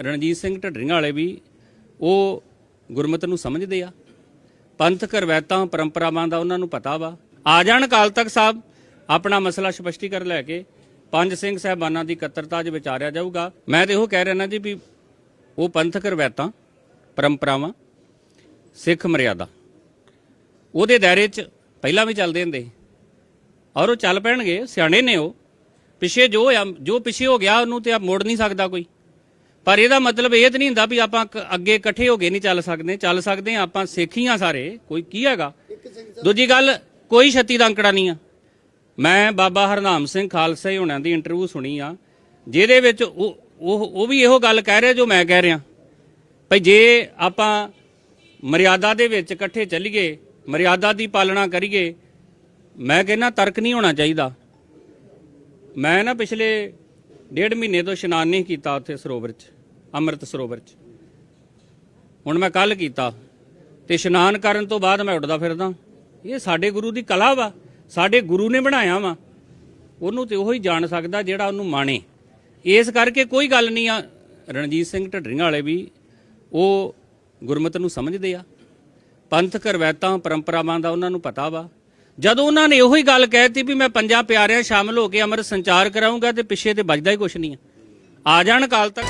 ਰਣਜੀਤ ਸਿੰਘ ਢੱਡਰੀਆਂ ਵਾਲੇ ਵੀ ਉਹ ਗੁਰਮਤ ਨੂੰ ਸਮਝਦੇ ਆ। ਪੰਥਕ ਰਵਾਇਤਾਂ ਪਰੰਪਰਾਵਾਂ ਦਾ ਉਹਨਾਂ ਨੂੰ ਪਤਾ ਵਾ। ਆ ਜਾਣ ਅਕਾਲ ਤਖਤ ਸਾਹਿਬ, ਆਪਣਾ ਮਸਲਾ ਸਪਸ਼ਟੀਕਰਨ ਲੈ ਕੇ ਪੰਜ ਸਿੰਘ ਸਾਹਿਬਾਨਾਂ ਦੀ ਇਕੱਤਰਤਾ 'ਚ ਵਿਚਾਰਿਆ ਜਾਊਗਾ। ਮੈਂ ਤੇ ਇਹੋ ਕਹਿ ਰਿਹਾ ਨਾ ਜੀ ਵੀ ਉਹ ਪੰਥਕ ਰਵਾਇਤਾਂ ਪਰੰਪਰਾਵਾਂ, ਸਿੱਖ ਮਰਿਆਦਾ। ਉਹਦੇ ਦਾਇਰੇ 'ਚ ਪਹਿਲਾਂ ਵੀ ਚੱਲਦੇ ਹੁੰਦੇ। ਸੀ। ਔਰ ਉਹ ਚੱਲ ਪੈਣਗੇ, ਸਿਆਣੇ ਨੇ ਉਹ। ਪਿਛੇ ਜੋ ਹੋਇਆ ਜੋ ਪਿਛੇ ਹੋ ਗਿਆ ਉਹਨੂੰ ਤੇ ਆ ਮੋੜ ਨਹੀਂ ਸਕਦਾ ਕੋਈ। ਪਰ ਇਹਦਾ ਮਤਲਬ ਇਹ ਤਾਂ ਨਹੀਂ ਹੁੰਦਾ ਵੀ ਆਪਾਂ ਕ- ਅੱਗੇ ਇਕੱਠੇ ਹੋ ਕੇ ਨਹੀਂ ਚੱਲ ਸਕਦੇ ਚੱਲ ਸਕਦੇ ਹਾਂ, ਆਪਾਂ ਸਿੱਖੀਆਂ ਸਾਰੇ, ਕੋਈ ਕੀ ਹੈਗਾ? ਦੂਜੀ ਗੱਲ, ਕੋਈ ਛੱਤੀ ਦਾ ਅੰਕੜਾ ਨਹੀਂ ਆ। ਮੈਂ ਬਾਬਾ ਹਰਨਾਮ ਸਿੰਘ ਖਾਲਸਾ ਜੀ ਹੋਣਾਂ ਦੀ ਇੰਟਰਵਿਊ ਸੁਣੀ ਆ, ਜਿਹਦੇ ਵਿੱਚ ਉਹ ਉਹ ਉਹ ਵੀ ਇਹੋ ਗੱਲ ਕਹਿ ਰਿਹਾ ਜੋ ਮੈਂ ਕਹਿ ਰਿਹਾ। ਭਈ ਜੇ ਆਪਾਂ ਮਰਿਆਦਾ ਦੇ ਵਿੱਚ ਇਕੱਠੇ ਚੱਲੀਏ, ਮਰਿਆਦਾ ਦੀ ਪਾਲਣਾ ਕਰੀਏ, ਮੈਂ ਕਹਿੰਦਾ ਤਰਕ ਨਹੀਂ ਹੋਣਾ ਚਾਹੀਦਾ। ਮੈਂ ਨਾ ਪਿਛਲੇ ਡੇਢ ਮਹੀਨੇ ਤੋਂ ਇਸ਼ਨਾਨ ਨਹੀਂ ਕੀਤਾ ਉੱਥੇ ਸਰੋਵਰ 'ਚ। ਅੰਮ੍ਰਿਤ ਸਰੋਵਰ 'ਚ। ਹੁਣ ਮੈਂ ਕੱਲ ਕੀਤਾ ਤੇ ਇਸ਼ਨਾਨ ਕਰਨ ਤੋਂ ਬਾਅਦ ਮੈਂ ਉੱਡਦਾ ਫਿਰਦਾ। ਇਹ ਸਾਡੇ ਗੁਰੂ ਦੀ ਕਲਾ ਵਾ, ਸਾਡੇ ਗੁਰੂ ਨੇ ਬਣਾਇਆ ਵਾ। ਉਹਨੂੰ ਤੇ ਉਹੀ ਜਾਣ ਸਕਦਾ ਜਿਹੜਾ ਉਹਨੂੰ ਮਾਣੇ। ਇਸ ਕਰਕੇ ਕੋਈ ਗੱਲ ਨਹੀਂ ਆ, ਰਣਜੀਤ ਸਿੰਘ ਢੱਡਰੀਆਂ ਵਾਲੇ ਵੀ ਉਹ ਗੁਰਮਤ ਨੂੰ ਸਮਝਦੇ ਆ। ਪੰਥਕ ਰਵਾਇਤਾਂ ਪਰੰਪਰਾਵਾਂ ਦਾ ਉਹਨਾਂ ਨੂੰ ਪਤਾ ਵਾ। ਜਦੋਂ ਉਹਨਾਂ ਨੇ ਉਹੀ ਗੱਲ ਕਹਿਤੀ ਵੀ ਮੈਂ ਪੰਜਾਂ ਪਿਆਰਿਆਂ ਸ਼ਾਮਲ ਹੋ ਕੇ ਅੰਮ੍ਰਿਤ ਸੰਚਾਰ ਕਰਾਉਂਗਾ ਤੇ ਪਿੱਛੇ ਤੇ ਵੱਜਦਾ ਹੀ ਕੁਛ ਨਹੀਂ ਆ ਜਾਣ ਕਾਲ ਤੱਕ।